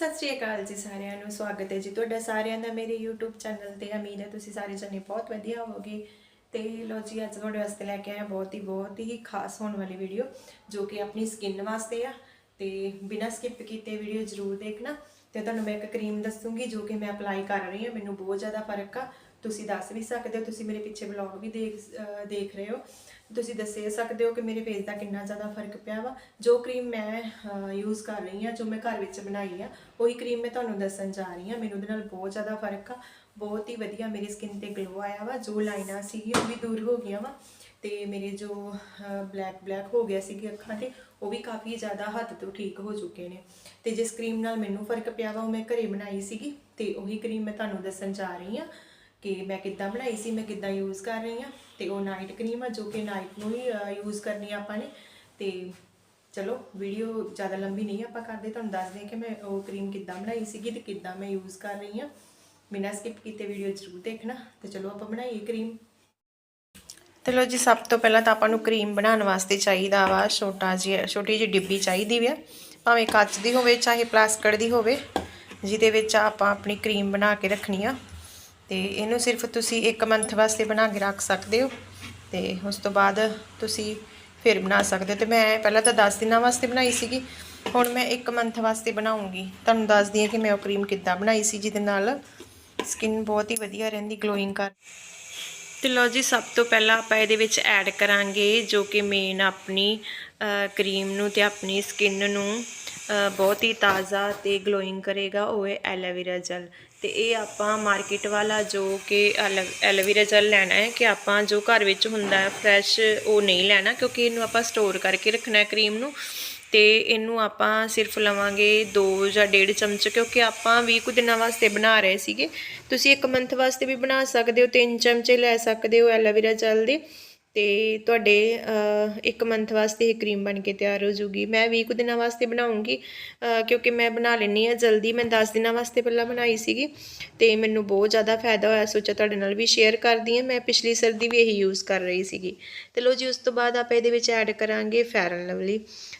ਸਤਿ ਸ਼੍ਰੀ ਅਕਾਲ ਜੀ ਸਾਰਿਆਂ ਨੂੰ, ਸਵਾਗਤ ਹੈ ਜੀ ਤੁਹਾਡਾ ਸਾਰਿਆਂ ਦਾ ਮੇਰੇ YouTube ਚੈਨਲ ਤੇ। ਉਮੀਦ ਹੈ ਤੁਸੀਂ ਸਾਰੇ ਜਣੇ ਬਹੁਤ ਵਧੀਆ ਹੋਵੋਗੇ। ਤੇ ਲੋ ਜੀ, ਅੱਜ ਤੁਹਾਡੇ ਵਾਸਤੇ ਲੈ ਕੇ ਆਇਆ ਬਹੁਤ ਹੀ ਬਹੁਤ ਹੀ ਖਾਸ ਹੋਣ ਵਾਲੀ ਵੀਡੀਓ ਜੋ ਕਿ ਆਪਣੀ ਸਕਿਨ ਵਾਸਤੇ ਆ। ਤੇ ਬਿਨਾਂ ਸਕਿਪ ਕੀਤੇ ਵੀਡੀਓ ਜ਼ਰੂਰ ਦੇਖਣਾ। ਤੇ ਤੁਹਾਨੂੰ ਮੈਂ ਇੱਕ ਕਰੀਮ ਦੱਸੂਗੀ, ਜੋ ਕਿ ਮੈਂ ਅਪਲਾਈ ਕਰ ਰਹੀ ਹਾਂ। ਮੈਨੂੰ ਬਹੁਤ ਜ਼ਿਆਦਾ ਫ਼ਰਕ ਆ। ਤੁਸੀਂ ਦੱਸ ਵੀ ਸਕਦੇ ਹੋ, ਤੁਸੀਂ ਮੇਰੇ ਪਿੱਛੇ ਵਲੌਗ ਵੀ ਦੇਖ ਦੇਖ ਰਹੇ ਹੋ। ਤੁਸੀਂ ਦੱਸੇ ਸਕਦੇ ਹੋ ਕਿ ਮੇਰੇ ਫੇਸ ਦਾ ਕਿੰਨਾ ਜ਼ਿਆਦਾ ਫ਼ਰਕ ਪਿਆ ਵਾ। ਜੋ ਕਰੀਮ ਮੈਂ ਯੂਜ਼ ਕਰ ਰਹੀ ਹਾਂ, ਜੋ ਮੈਂ ਘਰ ਵਿੱਚ ਬਣਾਈ ਆ, ਉਹੀ ਕਰੀਮ ਮੈਂ ਤੁਹਾਨੂੰ ਦੱਸਣ ਜਾ ਰਹੀ ਹਾਂ। ਮੈਨੂੰ ਉਹਦੇ ਨਾਲ ਬਹੁਤ ਜ਼ਿਆਦਾ ਫ਼ਰਕ ਆ। ਬਹੁਤ ਹੀ ਵਧੀਆ ਮੇਰੀ ਸਕਿਨ ਤੇ ਗਲੋ ਆਇਆ ਵਾ। ਜੋ ਲਾਈਨਾਂ ਸੀਗੀਆਂ ਉਹ ਵੀ ਦੂਰ ਹੋ ਗਈਆਂ ਵਾ ਤੇ ਮੇਰੇ ਜੋ ਬਲੈਕ ਬਲੈਕ ਹੋ ਗਿਆ ਸੀਗੀ ਅੱਖਾਂ ਤੇ, ਉਹ ਵੀ ਕਾਫੀ ਜ਼ਿਆਦਾ ਹੱਦ ਤੋਂ ਠੀਕ ਹੋ ਚੁੱਕੇ ਨੇ। ਤੇ ਜਿਸ ਕਰੀਮ ਨਾਲ ਮੈਨੂੰ ਫ਼ਰਕ ਪਿਆ ਵਾ, ਉਹ ਮੈਂ ਘਰੇ ਬਣਾਈ ਸੀਗੀ ਤੇ ਉਹੀ ਕਰੀਮ ਮੈਂ ਤੁਹਾਨੂੰ ਦੱਸਣ ਜਾ ਰਹੀ ਹਾਂ। ਕਿ ਮੈਂ ਕਿੱਦਾਂ ਬਣਾਈ ਸੀ, ਮੈਂ ਕਿੱਦਾਂ ਯੂਜ਼ ਕਰ ਰਹੀ ਹਾਂ ਤੇ ਉਹ ਨਾਈਟ ਕਰੀਮ ਆ ਜੋ ਕਿ ਨਾਈਟ ਨੂੰ ਹੀ ਯੂਜ਼ ਕਰਨੀ ਆ ਆਪਾਂ ਨੇ। ਤੇ ਚਲੋ ਵੀਡੀਓ ਜ਼ਿਆਦਾ ਲੰਬੀ ਨਹੀਂ ਆਪਾਂ ਕਰਦੇ, ਤੁਹਾਨੂੰ ਦੱਸਦੇ ਹਾਂ ਕਿ ਮੈਂ ਉਹ ਕਰੀਮ ਕਿੱਦਾਂ ਬਣਾਈ ਸੀਗੀ ਤੇ ਕਿੱਦਾਂ ਮੈਂ ਯੂਜ਼ ਕਰ ਰਹੀ ਹਾਂ। ਬਿਨਾਂ ਸਕਿਪ ਕੀਤੇ ਵੀਡੀਓ ਜ਼ਰੂਰ ਦੇਖਣਾ। ਤੇ ਚਲੋ, ਆਪਾਂ ਬਣਾਈਏ ਕਰੀਮ ਤੇ ਲੋ ਜੀ, ਸਭ ਤੋਂ ਪਹਿਲਾਂ ਤਾਂ ਆਪਾਂ ਨੂੰ ਕਰੀਮ ਬਣਾਉਣ ਵਾਸਤੇ ਚਾਹੀਦਾ ਵਾ ਛੋਟਾ ਜਿਹਾ, ਛੋਟੀ ਜਿਹੀ ਡਿੱਬੀ ਚਾਹੀਦੀ ਵਾ ਭਾਵੇਂ ਕੱਚ ਦੀ ਹੋਵੇ, ਚਾਹੇ ਪਲਾਸਟਿਕ ਦੀ ਹੋਵੇ, ਜਿਹਦੇ ਵਿੱਚ ਆਪਾਂ ਆਪਣੀ ਕਰੀਮ ਬਣਾ ਕੇ ਰੱਖਣੀ ਆ। ਤੇ ਇਹਨੂੰ ਸਿਰਫ ਤੁਸੀਂ 1 ਮੰਥ ਵਾਸਤੇ ਬਣਾ ਕੇ ਰੱਖ ਸਕਦੇ ਹੋ ਤੇ ਉਸ ਤੋਂ ਬਾਅਦ ਤੁਸੀਂ ਫਿਰ ਬਣਾ ਸਕਦੇ ਹੋ। ਤੇ ਮੈਂ ਪਹਿਲਾਂ ਤਾਂ 10 ਦਿਨਾਂ ਵਾਸਤੇ ਬਣਾਈ ਸੀਗੀ, ਹੁਣ ਮੈਂ 1 ਮੰਥ ਵਾਸਤੇ ਬਣਾਉਂਗੀ। ਤੁਹਾਨੂੰ ਦੱਸਦੀ ਹਾਂ ਕਿ ਮੈਂ ਉਹ ਕਰੀਮ ਕਿੱਦਾਂ ਬਣਾਈ ਸੀ, ਜਿਹਦੇ ਨਾਲ ਸਕਿਨ ਬਹੁਤ ਹੀ ਵਧੀਆ ਰਹਿੰਦੀ ਗਲੋਇੰਗ ਕਰ ਤੇ ਲੋ ਜੀ, ਸਭ ਤੋਂ ਪਹਿਲਾਂ ਆਪਾਂ ਇਹਦੇ ਵਿੱਚ ਐਡ ਕਰਾਂਗੇ ਜੋ ਕਿ ਮੇਨ ਆਪਣੀ ਕਰੀਮ ਨੂੰ ਤੇ ਆਪਣੀ ਸਕਿਨ ਨੂੰ ਬਹੁਤ ਹੀ ਤਾਜ਼ਾ ਤੇ ਗਲੋਇੰਗ ਕਰੇਗਾ, ਉਹ ਹੈ ਐਲੋਵੇਰਾ ਜੈਲ ਤੇ ਇਹ ਆਪਾਂ ਮਾਰਕੀਟ ਵਾਲਾ ਜੋ ਕਿ ਐਲੋਵੇਰਾ ਜੈਲ ਲੈਣਾ ਹੈ ਕਿ ਆਪਾਂ ਜੋ ਘਰ ਵਿੱਚ ਹੁੰਦਾ ਹੈ ਫਰੈਸ਼ ਉਹ ਨਹੀਂ ਲੈਣਾ ਕਿਉਂਕਿ ਇਹਨੂੰ ਆਪਾਂ ਸਟੋਰ ਕਰਕੇ ਰੱਖਣਾ ਹੈ ਕਰੀਮ ਨੂੰ ਤੇ ਇਹਨੂੰ ਆਪਾਂ ਸਿਰਫ ਲਵਾਂਗੇ 2 ਜਾਂ 1.5 ਚਮਚ ਕਿਉਂਕਿ ਆਪਾਂ 20 ਕੁ ਦਿਨਾਂ ਵਾਸਤੇ ਬਣਾ ਰਹੇ ਸੀਗੇ। ਤੁਸੀਂ 1 ਮੰਥ ਵਾਸਤੇ ਵੀ ਬਣਾ ਸਕਦੇ ਹੋ 3 ਚਮਚੇ ਲੈ ਸਕਦੇ ਹੋ ਐਲੋਵੇਰਾ ਜੈਲ ਦੇ। ਅਤੇ ਤੁਹਾਡੇ ਇੱਕ ਮੰਥ ਵਾਸਤੇ ਇਹ ਕਰੀਮ ਬਣ ਕੇ ਤਿਆਰ ਹੋ ਜੂਗੀ ਮੈਂ ਵੀਹ ਕੁ ਦਿਨਾਂ ਵਾਸਤੇ ਬਣਾਉਂਗੀ ਕਿਉਂਕਿ ਮੈਂ ਬਣਾ ਲੈਣੀ ਆ ਜਲਦੀ। ਮੈਂ 10 ਦਿਨਾਂ ਵਾਸਤੇ ਪਹਿਲਾਂ ਬਣਾਈ ਸੀਗੀ ਤੇ ਮੈਨੂੰ ਬਹੁਤ ਜ਼ਿਆਦਾ ਫਾਇਦਾ ਹੋਇਆ। ਸੋਚਿਆ ਤੁਹਾਡੇ ਨਾਲ ਵੀ ਸ਼ੇਅਰ ਕਰਦੀ ਹਾਂ। ਮੈਂ ਪਿਛਲੀ ਸਰਦੀ ਵੀ ਇਹੀ ਯੂਜ਼ ਕਰ ਰਹੀ ਸੀਗੀ। ਤੇ ਲੋ ਜੀ, ਉਸ ਤੋਂ ਬਾਅਦ ਆਪਾਂ ਇਹਦੇ ਵਿੱਚ ਐਡ ਕਰਾਂਗੇ ਫੈਰਨ ਲਵਲੀ।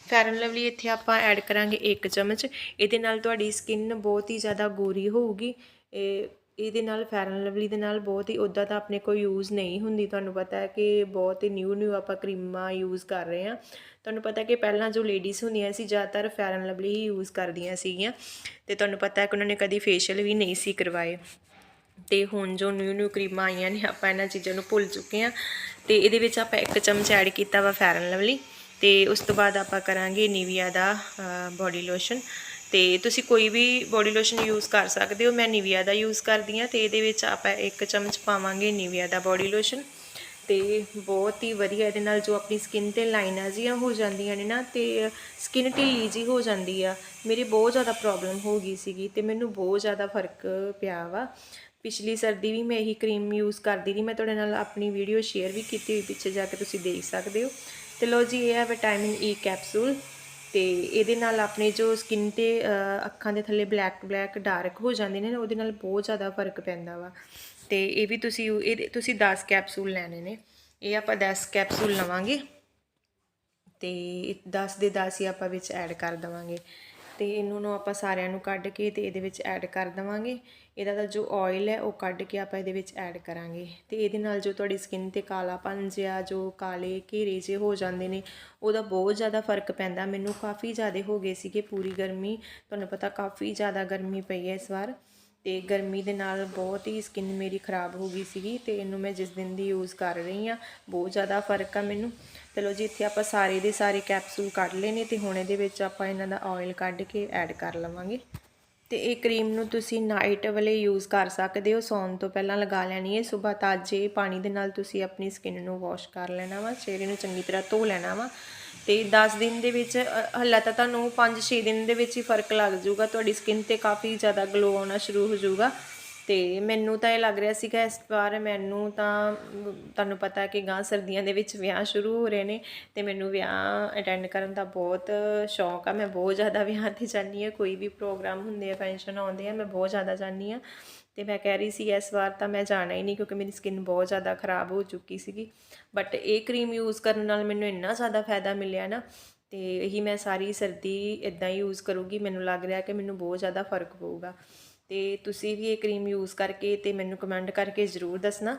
ਫੈਰਨ ਲਵਲੀ ਇੱਥੇ ਆਪਾਂ ਐਡ ਕਰਾਂਗੇ 1 ਚਮਚ। ਇਹਦੇ ਨਾਲ ਤੁਹਾਡੀ ਸਕਿਨ ਬਹੁਤ ਹੀ ਜ਼ਿਆਦਾ ਗੋਰੀ ਹੋਊਗੀ। ਇਹ ਇਹਦੇ ਨਾਲ ਫੈਰਨ ਲਵਲੀ ਦੇ ਨਾਲ ਬਹੁਤ ਹੀ ਉੱਦਾਂ ਤਾਂ ਆਪਣੇ ਕੋਈ ਯੂਜ਼ ਨਹੀਂ ਹੁੰਦੀ, ਤੁਹਾਨੂੰ ਪਤਾ ਹੈ ਕਿ ਬਹੁਤ ਹੀ ਨਿਊ ਨਿਊ ਆਪਾਂ ਕਰੀਮਾਂ ਯੂਜ਼ ਕਰ ਰਹੇ ਹਾਂ। ਤੁਹਾਨੂੰ ਪਤਾ ਕਿ ਪਹਿਲਾਂ ਜੋ ਲੇਡੀਜ਼ ਹੁੰਦੀਆਂ ਸੀ, ਜ਼ਿਆਦਾਤਰ ਫੈਰਨ ਲਵਲੀ ਹੀ ਯੂਜ਼ ਕਰਦੀਆਂ ਸੀਗੀਆਂ ਤੇ ਤੁਹਾਨੂੰ ਪਤਾ ਹੈ ਕਿ ਉਹਨਾਂ ਨੇ ਕਦੀ ਫੇਸ਼ੀਅਲ ਵੀ ਨਹੀਂ ਸੀ ਕਰਵਾਏ। ਤੇ ਹੁਣ ਜੋ ਨਿਊ ਨਿਊ ਕਰੀਮਾਂ ਆਈਆਂ ਨੇ, ਆਪਾਂ ਇਹਨਾਂ ਚੀਜ਼ਾਂ ਨੂੰ ਭੁੱਲ ਚੁੱਕੇ ਹਾਂ ਤੇ ਇਹਦੇ ਵਿੱਚ ਆਪਾਂ ਇੱਕ ਚਮਚ ਐਡ ਕੀਤਾ ਵਾ ਫੈਰਨ ਲਵਲੀ ਤੇ ਉਸ ਤੋਂ ਬਾਅਦ ਆਪਾਂ ਕਰਾਂਗੇ ਨੀਵੀਆ ਦਾ ਬਾਡੀ ਲੋਸ਼ਨ ਤੇ ਤੁਸੀਂ ਕੋਈ ਵੀ ਬੋਡੀ ਲੋਸ਼ਨ ਯੂਜ਼ ਕਰ ਸਕਦੇ ਹੋ, ਮੈਂ ਨੀਵੀਆ ਦਾ ਯੂਜ਼ ਕਰਦੀ ਹਾਂ ਤੇ ਇਹਦੇ ਵਿੱਚ ਆਪਾਂ ਇੱਕ ਚਮਚ ਪਾਵਾਂਗੇ ਨੀਵੀਆ ਦਾ ਬੋਡੀ ਲੋਸ਼ਨ ਤੇ ਬਹੁਤ ਹੀ ਵਧੀਆ ਇਹਦੇ ਨਾਲ ਜੋ ਆਪਣੀ ਸਕਿਨ ਤੇ ਲਾਈਨਾਂ ਜੀਆਂ ਹੋ ਜਾਂਦੀਆਂ ਨੇ ਨਾ ਤੇ ਸਕਿਨ ਢਿੱਲੀ ਜੀ ਹੋ ਜਾਂਦੀ ਆ, ਮੇਰੀ ਬਹੁਤ ਜ਼ਿਆਦਾ ਪ੍ਰੋਬਲਮ ਹੋ ਗਈ ਸੀਗੀ ਤੇ ਮੈਨੂੰ ਬਹੁਤ ਜ਼ਿਆਦਾ ਫ਼ਰਕ ਪਿਆ ਵਾ। ਪਿਛਲੀ ਸਰਦੀ ਵੀ ਮੈਂ ਇਹੀ ਕਰੀਮ ਯੂਜ਼ ਕਰਦੀ ਰਹੀ, ਮੈਂ ਤੁਹਾਡੇ ਨਾਲ ਆਪਣੀ ਵੀਡੀਓ ਸ਼ੇਅਰ ਵੀ ਕੀਤੀ ਹੋਈ ਪਿੱਛੇ ਜਾ ਕੇ ਤੁਸੀਂ ਦੇਖ ਸਕਦੇ ਹੋ। ਤੇ ਲੋ ਜੀ, ਇਹ ਹੈ ਵਿਟਾਮਿਨ ਈ ਕੈਪਸੂਲ ਤੇ ਇਹਦੇ ਨਾਲ ਆਪਣੇ ਜੋ ਸਕਿਨ ਤੇ ਅੱਖਾਂ ਦੇ ਥੱਲੇ ਬਲੈਕ ਬਲੈਕ ਡਾਰਕ ਹੋ ਜਾਂਦੇ ਨੇ ਨਾ, ਉਹਦੇ ਨਾਲ ਬਹੁਤ ਜ਼ਿਆਦਾ ਫ਼ਰਕ ਪੈਂਦਾ ਵਾ। ਤੇ ਇਹ ਵੀ ਤੁਸੀਂ ਇਹ ਤੁਸੀਂ 10 ਕੈਪਸੂਲ ਲੈਣੇ ਨੇ। ਇਹ ਆਪਾਂ 10 ਕੈਪਸੂਲ ਲਵਾਂਗੇ। ਤੇ 10 ਦੇ 10 ਹੀ ਆਪਾਂ ਵਿੱਚ ਐਡ ਕਰ ਦਵਾਂਗੇ। ਤੇ ਇਹਨੂੰ ਨੂੰ ਆਪਾਂ ਸਾਰਿਆਂ ਨੂੰ ਕੱਢ ਕੇ ਤੇ ਇਹਦੇ ਵਿੱਚ ਐਡ ਕਰ ਦਵਾਂਗੇ। ਇਹਦਾ ਤਾਂ ਜੋ ਆਇਲ ਹੈ, ਉਹ ਕੱਢ ਕੇ ਆਪਾਂ ਇਹਦੇ ਵਿੱਚ ਐਡ ਕਰਾਂਗੇ। ਤੇ ਇਹਦੇ ਨਾਲ ਜੋ ਤੁਹਾਡੀ ਸਕਿਨ ਤੇ ਕਾਲਾਪਨ ਜਿਹਾ, ਜੋ ਕਾਲੇ ਘੇਰੇ ਜੇ ਹੋ ਜਾਂਦੇ ਨੇ, ਉਹਦਾ ਬਹੁਤ ਜ਼ਿਆਦਾ ਫ਼ਰਕ ਪੈਂਦਾ। ਮੈਨੂੰ ਕਾਫੀ ਜ਼ਿਆਦਾ ਹੋ ਗਏ ਸੀਗੇ ਪੂਰੀ ਗਰਮੀ। ਤੁਹਾਨੂੰ ਪਤਾ ਕਾਫੀ ਜ਼ਿਆਦਾ ਗਰਮੀ ਪਈ ਹੈ ਇਸ ਵਾਰ। ਅਤੇ ਗਰਮੀ ਦੇ ਨਾਲ ਬਹੁਤ ਹੀ ਸਕਿਨ ਮੇਰੀ ਖਰਾਬ ਹੋ ਗਈ ਸੀਗੀ ਅਤੇ ਇਹਨੂੰ ਮੈਂ ਜਿਸ ਦਿਨ ਦੀ ਯੂਜ਼ ਕਰ ਰਹੀ ਹਾਂ, ਬਹੁਤ ਜ਼ਿਆਦਾ ਫ਼ਰਕ ਆ ਮੈਨੂੰ। ਚਲੋ ਜੀ, ਇੱਥੇ ਆਪਾਂ ਸਾਰੇ ਦੇ ਸਾਰੇ ਕੈਪਸੂਲ ਕੱਢ ਲਏ ਨੇ ਤੇ ਹੁਣ ਇਹਦੇ ਵਿੱਚ ਆਪਾਂ ਇਹਨਾਂ ਦਾ ਆਇਲ ਕੱਢ ਕੇ ਐਡ ਕਰ ਲਵਾਂਗੇ। ਤੇ ਇਹ ਕਰੀਮ ਨੂੰ ਤੁਸੀਂ ਨਾਈਟ ਵੇਲੇ ਯੂਜ਼ ਕਰ ਸਕਦੇ ਹੋ, ਸੌਣ ਤੋਂ ਪਹਿਲਾਂ ਲਗਾ ਲੈਣੀ ਹੈ। ਸਵੇਰ ਤਾਜ਼ੇ ਪਾਣੀ ਦੇ ਨਾਲ ਤੁਸੀਂ ਆਪਣੀ ਸਕਿਨ ਨੂੰ ਵਾਸ਼ ਕਰ ਲੈਣਾ ਵਾ ਚਿਹਰੇ ਨੂੰ ਚੰਗੀ ਤਰ੍ਹਾਂ ਧੋ ਲੈਣਾ ਵਾ। ਤੇ 10 ਦਿਨ ਦੇ ਵਿੱਚ ਹੱਲਾ ਤਾਂ ਤੁਹਾਨੂੰ 5-6 ਦਿਨ ਦੇ ਵਿੱਚ ਹੀ ਫ਼ਰਕ ਲੱਗ ਜਾਊਗਾ, ਤੁਹਾਡੀ ਸਕਿਨ ਤੇ ਕਾਫੀ ਜ਼ਿਆਦਾ ਗਲੋ ਆਉਣਾ ਸ਼ੁਰੂ ਹੋ ਜਾਊਗਾ। ਅਤੇ ਮੈਨੂੰ ਤਾਂ ਇਹ ਲੱਗ ਰਿਹਾ ਸੀਗਾ ਇਸ ਵਾਰ ਮੈਨੂੰ ਤਾਂ, ਤੁਹਾਨੂੰ ਪਤਾ ਕਿ ਗਾਂ ਸਰਦੀਆਂ ਦੇ ਵਿੱਚ ਵਿਆਹ ਸ਼ੁਰੂ ਹੋ ਰਹੇ ਨੇ ਅਤੇ ਮੈਨੂੰ ਵਿਆਹ ਅਟੈਂਡ ਕਰਨ ਦਾ ਬਹੁਤ ਸ਼ੌਂਕ ਆ। ਮੈਂ ਬਹੁਤ ਜ਼ਿਆਦਾ ਵਿਆਹ ਤੇ ਜਾਂਦੀ ਹਾਂ, ਕੋਈ ਵੀ ਪ੍ਰੋਗਰਾਮ ਹੁੰਦੇ ਆ, ਫੰਕਸ਼ਨ ਆਉਂਦੇ ਆ, ਮੈਂ ਬਹੁਤ ਜ਼ਿਆਦਾ ਜਾਂਦੀ ਹਾਂ। ਤੇ ਮੈਂ ਕਹਿ ਰਹੀ ਸੀ ਇਸ ਵਾਰ ਤਾਂ ਮੈਂ ਜਾਣਾ ਹੀ ਨਹੀਂ ਕਿਉਂਕਿ ਮੇਰੀ ਸਕਿਨ ਬਹੁਤ ਜ਼ਿਆਦਾ ਖਰਾਬ ਹੋ ਚੁੱਕੀ ਸੀਗੀ। ਬਟ ਇਹ ਕਰੀਮ ਯੂਜ਼ ਕਰਨ ਨਾਲ ਮੈਨੂੰ ਇੰਨਾ ਜ਼ਿਆਦਾ ਫਾਇਦਾ ਮਿਲਿਆ ਨਾ ਤੇ ਇਹੀ ਮੈਂ ਸਾਰੀ ਸਰਦੀ ਇਦਾਂ ਹੀ ਯੂਜ਼ ਕਰੂੰਗੀ। ਮੈਨੂੰ ਲੱਗ ਰਿਹਾ ਕਿ ਮੈਨੂੰ ਬਹੁਤ ਜ਼ਿਆਦਾ ਫ਼ਰਕ ਪਊਗਾ। ਤੇ ਤੁਸੀਂ ਵੀ ਇਹ ਕਰੀਮ ਯੂਜ਼ ਕਰਕੇ ਤੇ ਮੈਨੂੰ ਕਮੈਂਟ ਕਰਕੇ ਜ਼ਰੂਰ ਦੱਸਣਾ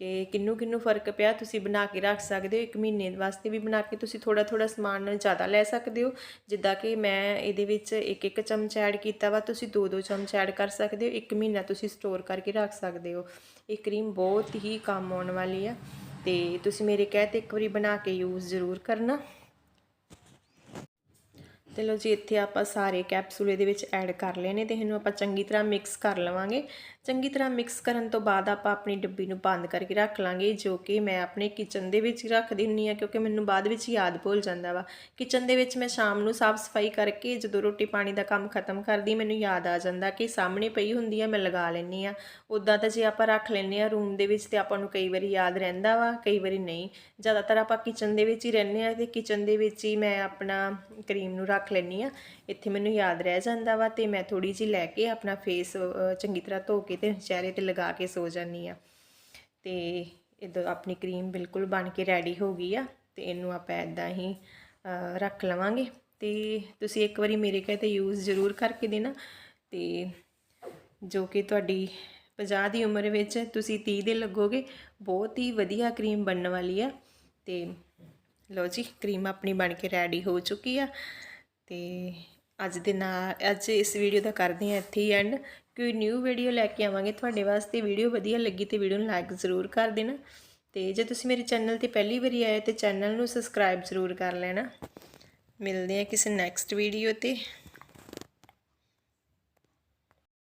ਕਿ ਕਿੰਨੂੰ ਕਿੰਨੂੰ ਫ਼ਰਕ ਪਿਆ। ਤੁਸੀਂ ਬਣਾ ਕੇ ਰੱਖ ਸਕਦੇ ਹੋ, ਇੱਕ ਮਹੀਨੇ ਵਾਸਤੇ ਵੀ ਬਣਾ ਕੇ ਤੁਸੀਂ ਥੋੜਾ ਥੋੜਾ ਸਮਾਨ ਜ਼ਿਆਦਾ ਲੈ ਸਕਦੇ ਹੋ। ਜਿੱਦਾਂ ਕਿ ਮੈਂ ਇਹਦੇ ਵਿੱਚ ਇੱਕ ਇੱਕ ਚਮਚ ਐਡ ਕੀਤਾ ਵਾ, ਤੁਸੀਂ ਦੋ ਦੋ ਚਮਚ ਐਡ ਕਰ ਸਕਦੇ ਹੋ, ਇੱਕ ਮਹੀਨਾ ਤੁਸੀਂ ਸਟੋਰ ਕਰਕੇ ਰੱਖ ਸਕਦੇ ਹੋ। ਇਹ ਕਰੀਮ ਬਹੁਤ ਹੀ ਕੰਮ ਆਉਣ ਵਾਲੀ ਆ ਤੇ ਤੁਸੀਂ ਮੇਰੇ ਕਹਿ ਤੇ ਇੱਕ ਵਾਰੀ ਬਣਾ ਕੇ ਯੂਜ਼ ਜ਼ਰੂਰ ਕਰਨਾ। ਤੇ ਲਓ ਜੀ, ਇੱਥੇ ਆਪਾਂ ਸਾਰੇ ਕੈਪਸੂਲ ਇਹਦੇ ਵਿੱਚ ਐਡ ਕਰ ਲਏ ਨੇ ਤੇ ਇਹਨੂੰ ਆਪਾਂ ਚੰਗੀ ਤਰ੍ਹਾਂ ਮਿਕਸ ਕਰ ਲਵਾਂਗੇ। ਚੰਗੀ ਤਰ੍ਹਾਂ ਮਿਕਸ ਕਰਨ ਤੋਂ ਬਾਅਦ ਆਪਾਂ ਆਪਣੀ ਡੱਬੀ ਨੂੰ ਬੰਦ ਕਰਕੇ ਰੱਖ ਲਾਂਗੇ, ਜੋ ਕਿ ਮੈਂ ਆਪਣੇ ਕਿਚਨ ਦੇ ਵਿੱਚ ਹੀ ਰੱਖ ਦਿੰਨੀ ਆ, ਕਿਉਂਕਿ ਮੈਨੂੰ ਬਾਅਦ ਵਿੱਚ ਯਾਦ ਭੁੱਲ ਜਾਂਦਾ ਵਾ। ਕਿਚਨ ਦੇ ਵਿੱਚ ਮੈਂ ਸ਼ਾਮ ਨੂੰ ਸਾਫ਼ ਸਫ਼ਾਈ ਕਰਕੇ ਜਦੋਂ ਰੋਟੀ ਪਾਣੀ ਦਾ ਕੰਮ ਖਤਮ ਕਰਦੀ, ਮੈਨੂੰ ਯਾਦ ਆ ਜਾਂਦਾ ਕਿ ਸਾਹਮਣੇ ਪਈ ਹੁੰਦੀ ਆ, ਮੈਂ ਲਗਾ ਲੈਣੀ ਆ। ਉਦਾਂ ਤਾਂ ਜੇ ਆਪਾਂ ਰੱਖ ਲੈਨੇ ਆ ਰੂਮ ਦੇ ਵਿੱਚ ਤੇ ਆਪਾਂ ਨੂੰ ਕਈ ਵਾਰੀ ਯਾਦ ਰਹਿੰਦਾ ਵਾ, ਕਈ ਵਾਰੀ ਨਹੀਂ। ਜ਼ਿਆਦਾਤਰ ਆਪਾਂ ਕਿਚਨ ਦੇ ਵਿੱਚ ਹੀ ਰਹਿੰਦੇ ਆ ਤੇ ਕਿਚਨ ਦੇ ਵਿੱਚ ਹੀ ਮੈਂ ਆਪਣਾ ਕਰੀਮ ਨੂੰ ਰੱਖ ਰੱਖ ਲੈਣੀ ਆ ਇੱਥੇ ਮੈਨੂੰ ਯਾਦ ਰਹਿ ਜਾਂਦਾ ਵਾ ਤੇ ਮੈਂ ਥੋੜੀ ਜਿਹੀ ਲੈ ਕੇ ਆਪਣਾ ਫੇਸ ਚੰਗੀ ਤਰ੍ਹਾਂ ਧੋ ਕੇ ਤੇ ਚਿਹਰੇ ਤੇ ਲਗਾ ਕੇ ਸੋ ਜਾਂਦੀ ਆ ਤੇ ਇਦੋਂ ਆਪਣੀ ਕਰੀਮ ਬਿਲਕੁਲ ਬਣ ਕੇ ਰੈਡੀ ਹੋ ਗਈ ਆ ਤੇ ਇਹਨੂੰ ਆਪਾਂ ਇਦਾਂ ਹੀ ਰੱਖ ਲਵਾਂਗੇ। ਤੇ ਤੁਸੀਂ ਇੱਕ ਵਾਰੀ ਮੇਰੇ ਕਹੇ ਤੇ ਯੂਜ਼ ਜ਼ਰੂਰ ਕਰਕੇ ਦੇਣਾ। ਤੇ ਜੋ ਕਿ ਤੁਹਾਡੀ 50 ਦੀ ਉਮਰ ਵਿੱਚ ਤੁਸੀਂ 30 ਦੇ ਲੱਗੋਗੇ, ਬਹੁਤ ਹੀ ਵਧੀਆ ਕਰੀਮ ਬਣਨ ਵਾਲੀ ਆ। ਤੇ ਲਓ ਜੀ ਕਰੀਮ ਆਪਣੀ ਬਣ ਕੇ ਰੈਡੀ ਹੋ ਚੁੱਕੀ ਆ। ਤੇ ਅੱਜ ਦੇ ਨਾਲ, ਅੱਜ ਇਸ ਵੀਡੀਓ ਦਾ ਕਰਦੇ ਹਾਂ ਇੱਥੇ ਹੀ ਐਂਡ ਕੋਈ ਨਿਊ ਵੀਡੀਓ ਲੈ ਕੇ ਆਵਾਂਗੇ। ਤੁਹਾਡੇ ਵਾਸਤੇ ਵੀਡੀਓ ਵਧੀਆ ਲੱਗੀ ਤੇ ਵੀਡੀਓ ਨੂੰ ਲਾਈਕ ਜ਼ਰੂਰ ਕਰ ਦੇਣਾ। ਤੇ ਜੇ ਤੁਸੀਂ ਮੇਰੇ ਚੈਨਲ ਤੇ ਪਹਿਲੀ ਵਾਰੀ ਆਏ ਤੇ ਚੈਨਲ ਨੂੰ ਸਬਸਕ੍ਰਾਈਬ ਜ਼ਰੂਰ ਕਰ ਲੈਣਾ। ਮਿਲਦੇ ਹਾਂ ਕਿਸੇ ਨੈਕਸਟ ਵੀਡੀਓ ਤੇ।